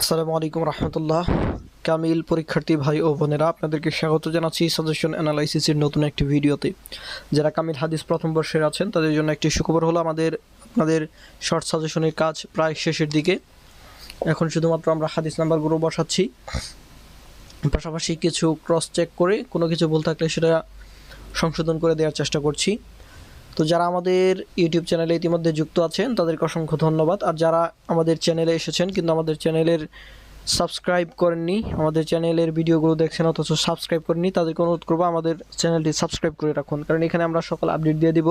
আসসালামু আলাইকুম রহমতুল্লাহ। কামিল পরীক্ষার্থী ভাই ও বোনেরা, আপনাদেরকে স্বাগত জানাচ্ছি সাজেশন অ্যানালাইসিসের নতুন একটি ভিডিওতে। যারা কামিল হাদিস প্রথম বর্ষের আছেন, তাদের জন্য একটি সুখবর হলো, আমাদের, আপনাদের শর্ট সাজেশনের কাজ প্রায় শেষের দিকে। এখন শুধুমাত্র আমরা হাদিস নাম্বারগুলো বসাচ্ছি। পাশাপাশি কিছু ক্রস চেক করে, কোনো কিছু ভুল থাকলে সেটা সংশোধন করে দেওয়ার চেষ্টা করছি। তো যারা আমাদের ইউটিউব চ্যানেলে ইতিমধ্যে যুক্ত আছেন, তাদেরকে অসংখ্য ধন্যবাদ। আর যারা আমাদের চ্যানেলে এসেছেন কিন্তু আমাদের চ্যানেলের সাবস্ক্রাইব করেননি, আমাদের চ্যানেলের ভিডিওগুলো দেখছেন অথচ সাবস্ক্রাইব করেননি, তাদেরকে অনুরোধ করব আমাদের চ্যানেলটি সাবস্ক্রাইব করে রাখুন। কারণ এখানে আমরা সকল আপডেট দিয়ে দিব।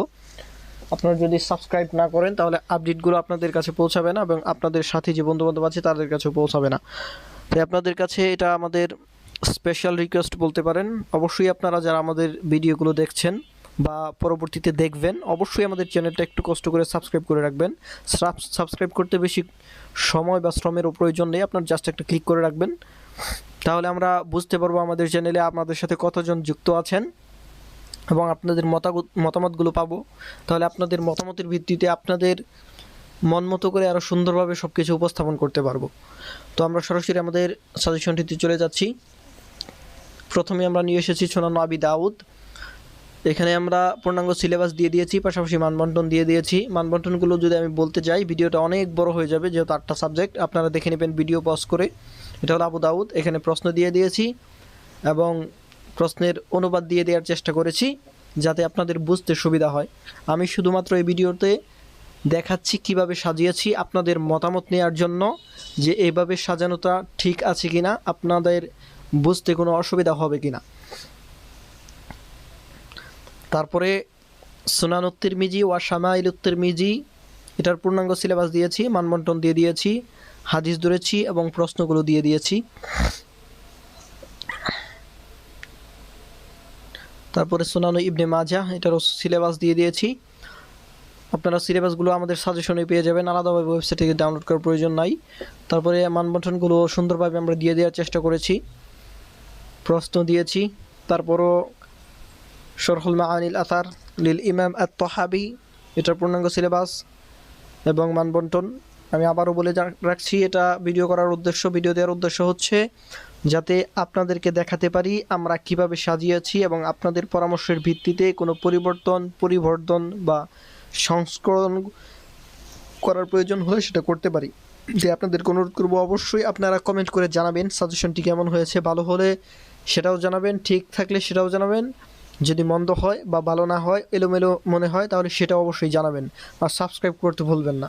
আপনারা যদি সাবস্ক্রাইব না করেন, তাহলে আপডেটগুলো আপনাদের কাছে পৌঁছাবে না এবং আপনাদের সাথে যে বন্ধুবান্ধব আছে, তাদের কাছেও পৌঁছাবে না। তাই আপনাদের কাছে এটা আমাদের স্পেশাল রিকোয়েস্ট বলতে পারেন। অবশ্যই আপনারা যারা আমাদের ভিডিওগুলো দেখছেন বা পরবর্তীতে দেখবেন, অবশ্যই আমাদের চ্যানেলটা একটু কষ্ট করে সাবস্ক্রাইব করে রাখবেন। সাবস্ক্রাইব করতে বেশি সময় বা শ্রমেরও প্রয়োজন নেই, আপনার জাস্ট একটা ক্লিক করে রাখবেন। তাহলে আমরা বুঝতে পারব আমাদের চ্যানেলে আপনাদের সাথে কতজন যুক্ত আছেন এবং আপনাদের মতামত মতামতগুলো পাবো। তাহলে আপনাদের মতামতের ভিত্তিতে আপনাদের মন মতো করে আরও সুন্দরভাবে সব কিছু উপস্থাপন করতে পারব। তো আমরা সরাসরি আমাদের সাজেশনটিতে চলে যাচ্ছি। প্রথমে আমরা নিয়ে এসেছি সোনানো আবি দাউদ। এখানে আমরা পূর্ণাঙ্গ সিলেবাস দিয়ে দিয়েছি, পাশাপাশি মানবন্টন দিয়ে দিয়েছি। মানবন্টনগুলো যদি আমি বলতে যাই ভিডিওটা অনেক বড় হয়ে যাবে, যেহেতু আটটা সাবজেক্ট আপনারা দেখে নেবেন ভিডিও পজ করে। এটা হলো আবু দাউদ, এখানে প্রশ্ন দিয়ে দিয়েছি এবং প্রশ্নের অনুবাদ দিয়ে দেওয়ার চেষ্টা করেছি, যাতে আপনাদের বুঝতে সুবিধা হয়। আমি শুধুমাত্র এই ভিডিওতে দেখাচ্ছি কীভাবে সাজিয়েছি, আপনাদের মতামত নেওয়ার জন্য যে এইভাবে সাজানোটা ঠিক আছে কিনা, আপনাদের বুঝতে কোনো অসুবিধা হবে কিনা। তারপরে সুনান উত্তির মিজি ওয়া শামাইল উত্তির মিজি এটার পূর্ণাঙ্গ সিলেবাস দিয়েছি, মানবন্টন দিয়ে দিয়েছি, হাদিস ধরেছি এবং প্রশ্নগুলো দিয়ে দিয়েছি। তারপরে সুনানো ইবনে মাজা এটারও সিলেবাস দিয়ে দিয়েছি। আপনারা সিলেবাসগুলো আমাদের সাজেশনে পেয়ে যাবেন, আলাদাভাবে ওয়েবসাইট থেকে ডাউনলোড করার প্রয়োজন নাই। তারপরে মানবন্টনগুলো সুন্দরভাবে আমরা দিয়ে দেওয়ার চেষ্টা করেছি। প্রশ্ন দিয়েছি, তারপরও শরহুল মাআনিল আতার লিল ইমাম আত তহাবি এটার পূর্ণাঙ্গ সিলেবাস এবং মানবন্টন। আমি আবারও বলে রাখছি, এটা ভিডিও করার উদ্দেশ্য, ভিডিও দেওয়ার উদ্দেশ্য হচ্ছে যাতে আপনাদেরকে দেখাতে পারি আমরা কীভাবে সাজিয়েছি এবং আপনাদের পরামর্শের ভিত্তিতে কোনো পরিবর্তন পরিবর্তন বা সংস্করণ করার প্রয়োজন হলে সেটা করতে পারি। যে আপনাদেরকে অনুরোধ করব, অবশ্যই আপনারা কমেন্ট করে জানাবেন, সাজেশনটি কেমন হয়েছে, ভালো হলে সেটাও জানাবেন, ঠিক থাকলে সেটাও জানাবেন। যদি মন্দ হয় বা ভালো না হয়, এলোমেলো মনে হয়, তাহলে সেটা অবশ্যই জানাবেন আর সাবস্ক্রাইব করতে ভুলবেন না।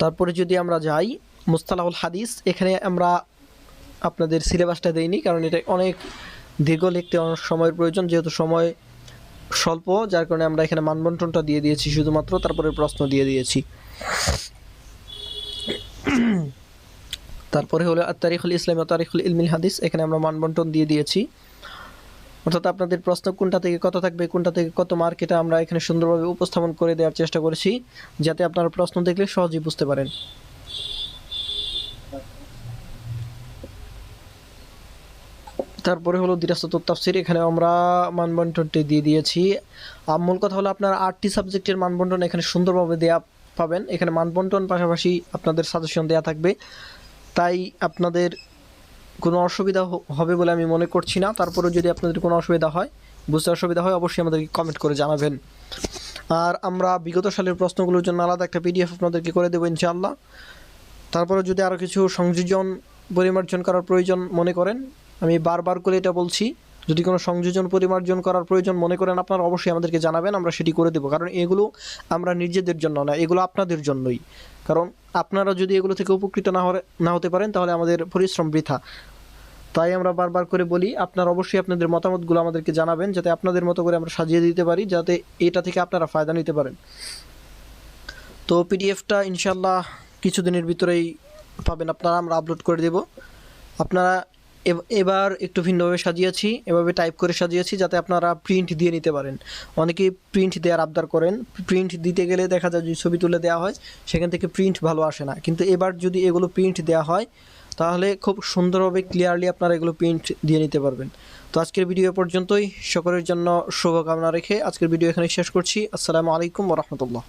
তারপরে যদি আমরা যাই, মুস্তালাহুল হাদিস, এখানে আমরা আপনাদের সিলেবাসটা দেইনি, কারণ এটা অনেক দীর্ঘ লিখতে অনেক সময়ের প্রয়োজন, যেহেতু সময় স্বল্প, যার কারণে আমরা এখানে মানবন্টনটা দিয়ে দিয়েছি শুধুমাত্র, তারপরে প্রশ্ন দিয়ে দিয়েছি। তারপরে হলো তারিখুল ইসলাম তারিখুল ইলমিল হাদিস, এখানে আমরা মানবন্টন দিয়ে দিয়েছি। অর্থাৎ আপনাদের প্রশ্ন, কোনটা থেকে কত থাকবে, কোনটা থেকে কত মার্ক এটা আমরা এখানে সুন্দরভাবে উপস্থাপন করে দেওয়ার চেষ্টা করেছি, যাতে আপনারা প্রশ্ন দেখলে সহজেই বুঝতে পারেন। তারপরে হলো দিরাসত তাফসির এখানে আমরা মানবন্টনটি দিয়ে দিয়েছি। মূল কথা হলো আপনার আটটি সাবজেক্টের মানবন্টন এখানে সুন্দরভাবে দেয়া পাবেন। এখানে মানবন্টন পাশাপাশি আপনাদের সাজেশন দেয়া থাকবে। তাই আপনাদের কোনো অসুবিধা হবে বলে আমি মনে করছি না। তারপরেও যদি আপনাদের কোনো অসুবিধা হয়, বুঝতে অসুবিধা হয়, অবশ্যই আমাদেরকে কমেন্ট করে জানাবেন। আর আমরা বিগত সালের প্রশ্নগুলোর জন্য আলাদা একটা পিডিএফ আপনাদেরকে করে দেবো ইনশাআল্লাহ। তারপরে যদি আরও কিছু সংযোজন, পরিমার্জন করার প্রয়োজন মনে করেন, আমি বারবার করে এটা বলছি। যদি কোনো সংযোজন, পরিমার্জন করার প্রয়োজন মনে করেন আপনারা অবশ্যই আমাদেরকে জানাবেন, আমরা সেটি করে দেবো। কারণ এগুলো আমরা নিজেদের জন্য না, এগুলো আপনাদের জন্যই। কারণ আপনারা যদি এগুলো থেকে উপকৃত না না হতে পারেন, তাহলে আমাদের পরিশ্রম বৃথা। তাই আমরা বারবার করে বলি, আপনারা অবশ্যই আপনাদের মতামতগুলো আমাদেরকে জানাবেন যাতে আপনাদের মতো করে আমরা সাজিয়ে দিতে পারি, যাতে এটা থেকে আপনারা ফায়দা নিতে পারেন। তো পিডিএফটা ইনশাল্লাহ কিছুদিনের ভিতরেই পাবেন, আপনারা আমরা আপলোড করে দেব। আপনারা এবার একটু ভিন্নভাবে সাজিয়েছি, এভাবে টাইপ করে সাজিয়েছি যাতে আপনারা প্রিন্ট দিয়ে নিতে পারেন। অনেকে প্রিন্ট দেওয়ার আবদার করেন, প্রিন্ট দিতে গেলে দেখা যায় যদি ছবি তুলে দেওয়া হয়, সেখান থেকে প্রিন্ট ভালো আসে না। কিন্তু এবার যদি এগুলো প্রিন্ট দেওয়া হয় তাহলে খুব সুন্দরভাবে ক্লিয়ারলি আপনারা এগুলো প্রিন্ট দিয়ে নিতে পারবেন। তো আজকের ভিডিও পর্যন্তই। সকলের জন্য শুভকামনা রেখে আজকের ভিডিও এখানে শেষ করছি। আসসালামু আলাইকুম রহমতুল্লাহ।